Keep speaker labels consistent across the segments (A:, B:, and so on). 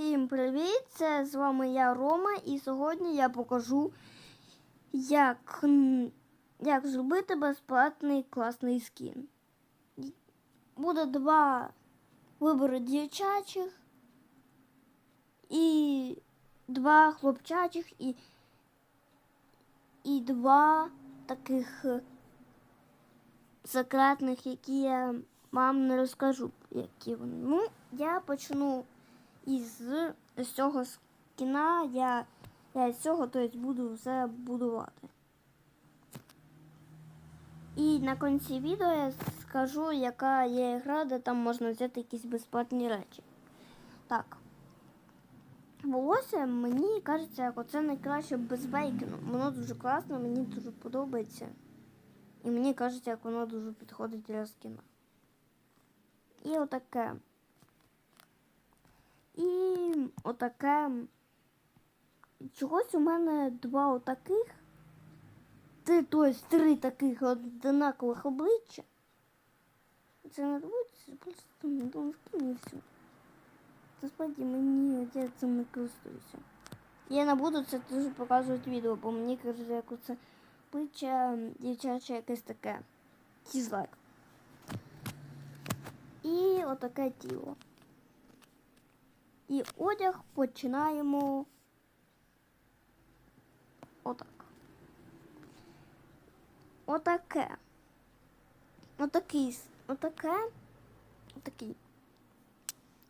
A: Всім привіт! Це з вами я Рома, і сьогодні я покажу, як, як зробити безплатний класний скін. Буде два вибори дівчачих і два хлопчачих і, і два таких е, секретних, які я вам не розкажу, які вони. Ну, я почну із з цього скіна. Я, я з цього тобто, буду все будувати. І на кінці відео я скажу, яка є гра, де там можна взяти якісь безплатні речі. Так. Волосся мені кажеться, як оце найкраще без бейкону. Воно дуже класне, мені дуже подобається. І мені кажеться, як воно дуже підходить для скіна. І отаке. І отаке. Чогось у мене два отаких. Три, тобто три таких однакових обличчя. Це не доводиться, просто не думаю, і все. Насправді мені я цим не користуюся. Я не буду це дуже показувати відео, бо мені кажуть, як оце обличчя дівчаче якесь таке. Дізлайк. І отаке тіло. І одяг починаємо отак. Отаке. Отакий. Отаке. Отакий.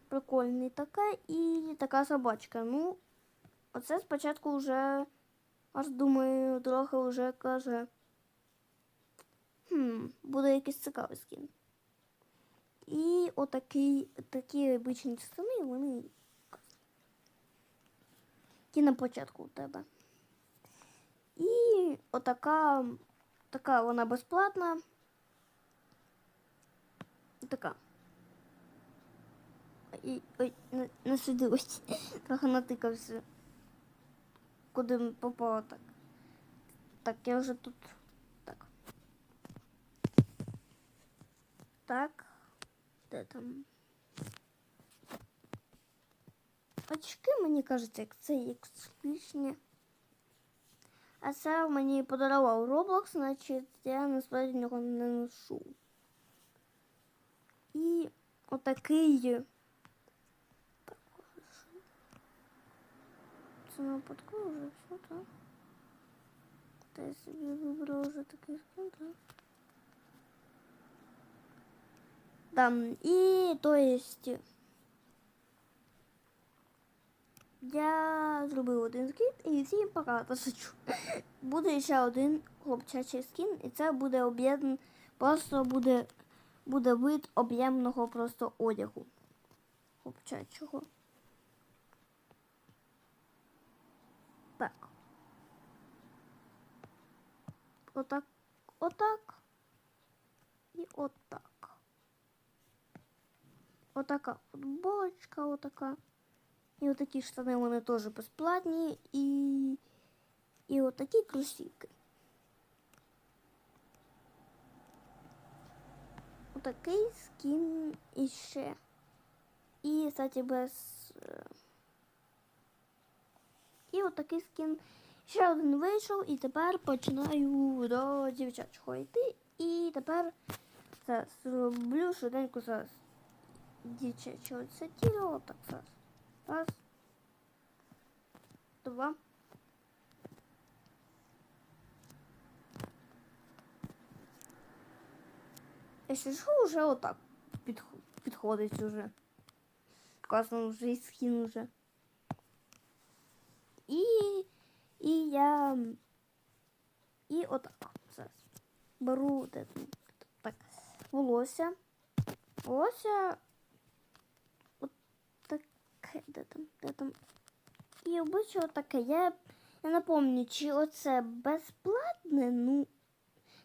A: Прикольний таке і така собачка. Ну, оце спочатку вже аж думаю, трохи вже каже. Хм, буде якийсь цікавий скін. І отакі такі обичні частини, вони ті на початку у тебе. І отака, така вона безплатна. Така. Ой, не, не. Трохи натикався. Куди попало так. Так, я вже тут. Так. Так. Де там? Очки, мені кажеться, як це ексклюзивні. А це мені подарував Roblox, значить я насправді нього не ношу. І отакий. Так, Це не випадково вже все, так? Та я собі вибрала вже такий скін, так? Там, і то есть я зробив один скін і всім пока посачу. Буде ще один хлопчачий скін, і це буде об'єднан, просто буде, буде вид об'ємного просто одягу. Хлопчачого. Так. Отак. Отак. І отак. Отака футболочка, отака. І отакі штани вони теж безплатні. І і отакі кросівки. Отакий скін іще. І, кстати, без. е, І отакий скін. Ще один вийшов, і тепер починаю до дівчачого йти. І тепер зараз зроблю швиденько зараз дівчачого це тіло. Так, зараз. Раз. Два. Якщо що, вже отак підх- підходить уже. Класно вже і скін уже. І, і я. І отак. Зараз. Беру де там, так, волосся. Волосся. Де там, де там. І обличчя таке. Я, я пам'ятаю, чи оце безплатне, ну.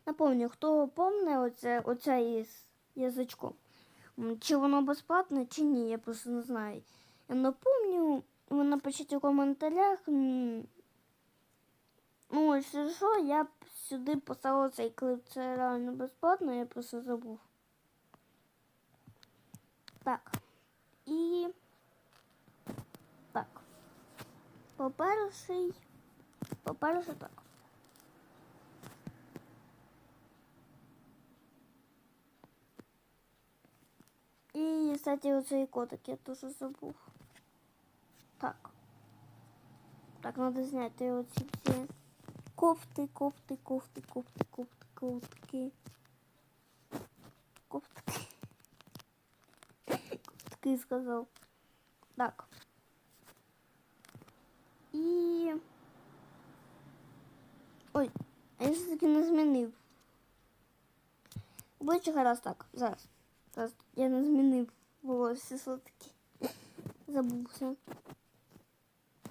A: Напомню, хто помне оце, оце із язичком. Чи воно безплатне, чи ні, я просто не знаю. Я напомню, ви напишіть у коментарях. Ну, якщо що, я б сюди поставила цей клип. Це реально безплатно, я просто забув. Так. І по-перший, по-перше, так. І, кстати, оцей котик я теж забув. Так. Так, надо зняти оці всі кофти, кофти, кофти, кофти, кофти, кофтки. Кофтки. Кофтки сказав. Так. І. Ой, а я ж таки не змінив. Обличчя гаразд так. Зараз. Зараз я не змінив волосся все-таки. Забувся.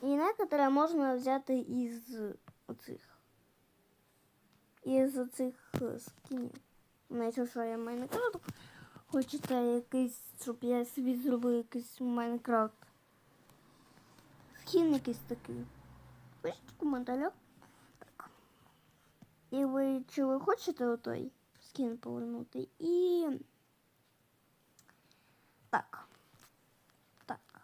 A: І некоторе можна взяти із оцих. Із оцих е, скінів. Знаєте, що я Майнкрафт. Хочете якийсь, щоб я собі зробив якийсь Майнкрафт. Скін якийсь такий. Пишіть в коментарях. Так. І ви чи ви хочете отой скін повернути? І. Так. Так.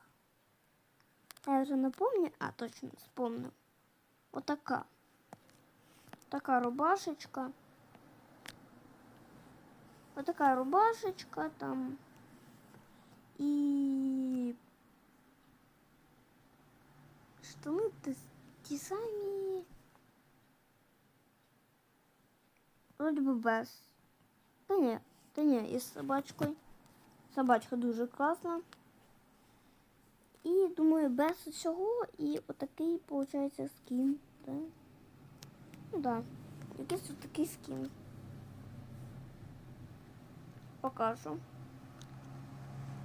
A: Я вже не пам'ятаю, а точно вспомнив. Отака. Така рубашечка. Отака рубашечка там. І штани ті, самі. Вроді би без. Та ні, та ні, із собачкою. Собачка дуже класна. І думаю, без всього і отакий, виходить, скін. Да? Ну да. Якийсь отакий скін. Покажу.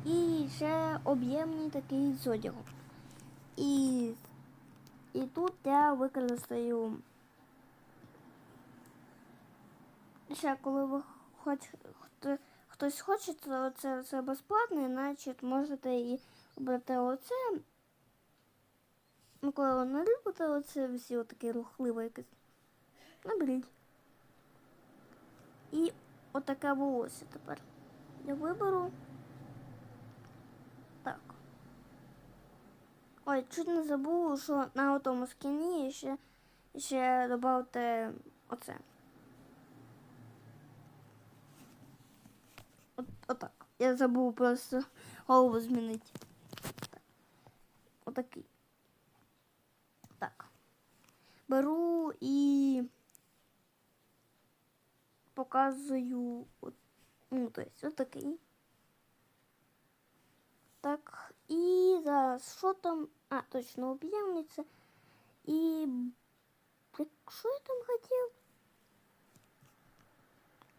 A: І ще об'ємний такий з одягу. І, і тут я використаю. Ще коли ви хоч хто, хтось хоче, то це, це безплатно, значить можете і обрати оце. Ну, коли ви не любите оце всі отакі рухливе якесь. Наберіть. І отаке волосся тепер. Я виберу. Так. Ой, чуть не забув, що на тому скіні ще, ще додавте оце. От, отак. Я забув просто голову змінити. Так. Отакий. Так. Беру і показую от, ну, то отакий. Так, і зараз що там? А, точно об'ємниця. І що я там хотів?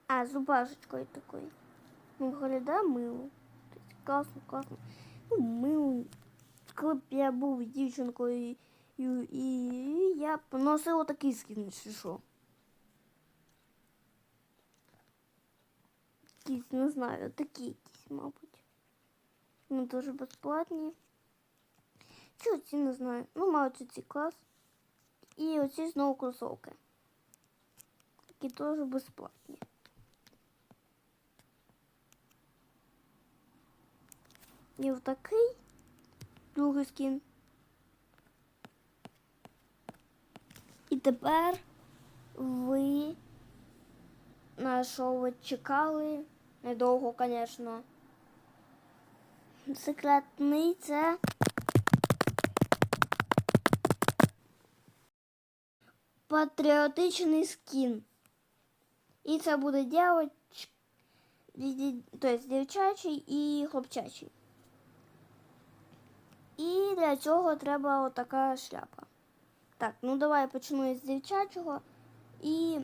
A: А, зубашечкою такою. Ну, виглядає мило. Тобто класно, класно. Ну, мило. Коли б я був дівчинкою і, і, і я б носила такий скін, чи що. Якісь, не знаю, такі якісь, мабуть. Ну, дуже безплатні. Чи оці не знаю. Ну, мають оці клас. І оці знову кросовки. Які теж безплатні. І отакий другий скін. І тепер ви на що ви чекали? Недовго, звісно. Секретний це. Патріотичний скін. І це буде дівоч... тобто дівчачий і хлопчачий. І для цього треба отака шляпа. Так, ну давай почну із дівчачого і.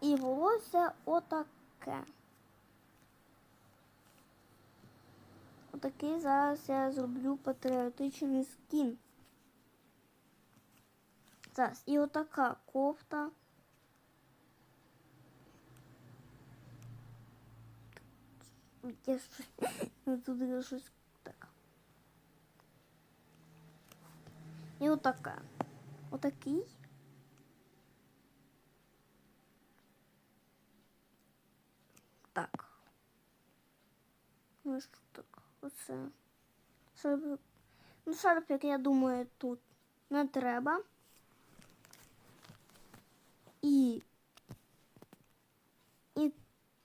A: І волосся отаке. Отакий зараз я зроблю патріотичний скін. Зараз і отака кофта. Я щось тут я щось так. І отака. Отакий. Так. Ну що так? Оце. Шарп... Ну, шарпик, я думаю, тут не треба. І. І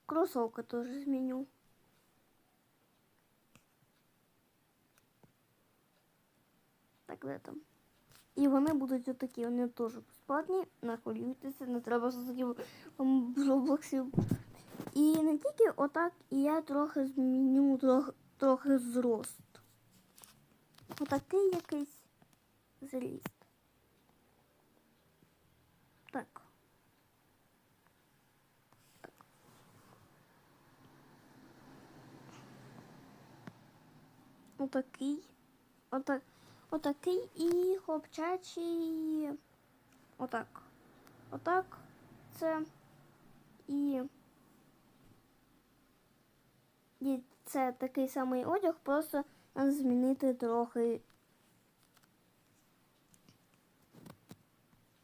A: кросовки теж зміню. Так, де там? І вони будуть отакі, вони теж безплатні, не хвилюйтеся, не треба таких роблоксів. І не тільки отак, і я трохи зміню трохи, трохи зрост. Отакий якийсь зріст. Так. Отакий. Отак. Отакий і хлопчачий. Отак. Отак. Це і. І це такий самий одяг, просто змінити трохи.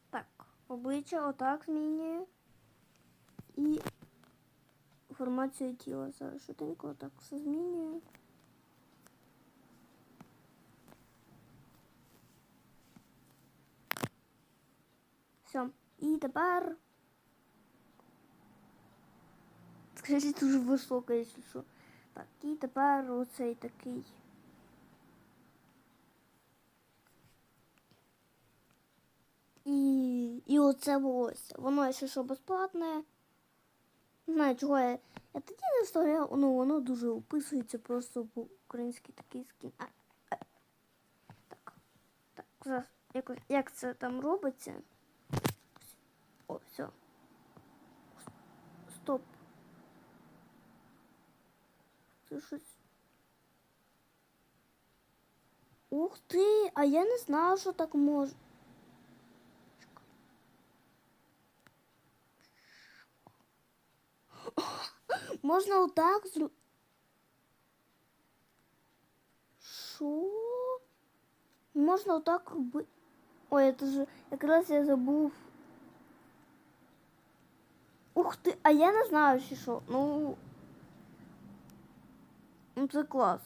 A: Так, обличчя отак змінюю. І формацію тіла. Зараз швиденько отак все змінюю. Все. І тепер. Скажіть, дуже висока, якщо що. Так, і тепер оцей такий. І, і оце волосся. Воно ще що безплатне. Не знаю, чого я, я тоді не вставляв, ну воно дуже описується просто по українськи такий скін. А, а. Так. Так, зараз якось, як це там робиться? О, все. Стоп. Це щось. Ух ти, а я не знала, що так може. Можна отак зру... Що? Можна отак робити. Ой, я теж якраз я забув. Ух ти, а я не знаю, чи що. Ну. Ну це клас.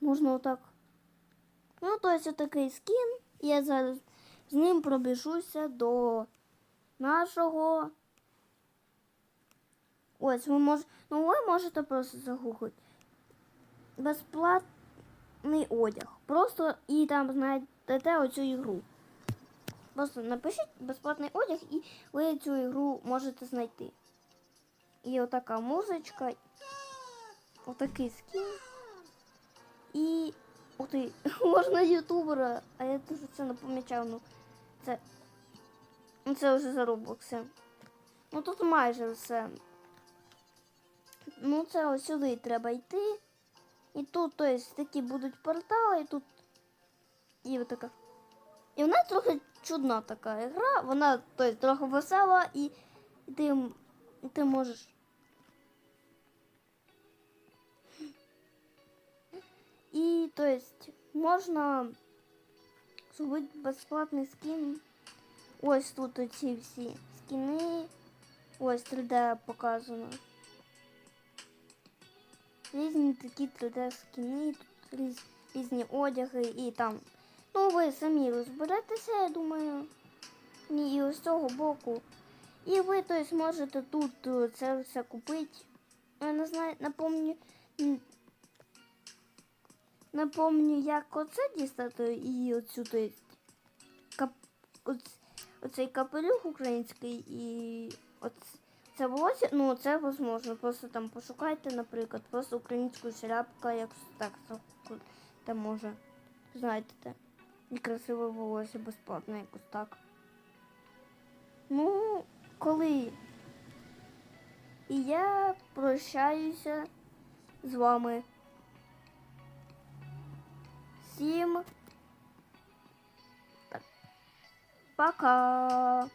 A: Можна отак. Ну, то есть такий скін. Я зараз з ним пробіжуся до нашого. Ось, ви можете. Ну, ви можете просто загуглити. Безплатний одяг. Просто і там знайдете оцю ігру. Просто напишіть безплатний одяг і ви цю ігру можете знайти. І отака музичка. Отакий скін. І. Ух ти, можна ютубера, а я дуже це не помічав. Ну, це. Ну, це вже за. Ну тут майже все. Ну, це ось сюди треба йти. І тут, то есть, такі будуть портали, і тут. І отака. І вона трохи чудна така гра, вона то есть, трохи весела і, і ти, ти можеш. І то есть, можна зробити безплатний скін. Ось тут оці всі скіни. Ось 3D показано. Різні такі 3D скіни, тут різ, різні одяги і там. Ну, ви самі розберетеся, я думаю. І ось цього боку. І ви тобто, можете тут е, це все купити. Я не знаю, напомню. Напомню, як оце дістати і оцю то кап, оц, оцей капелюх український і оц, це волосся, ну це можливо. Просто там пошукайте, наприклад, просто українську шляпка, як так там може. Знаєте, і красиве волосся безплатно якось так. Ну, коли і я прощаюся з вами. Всім. Пока.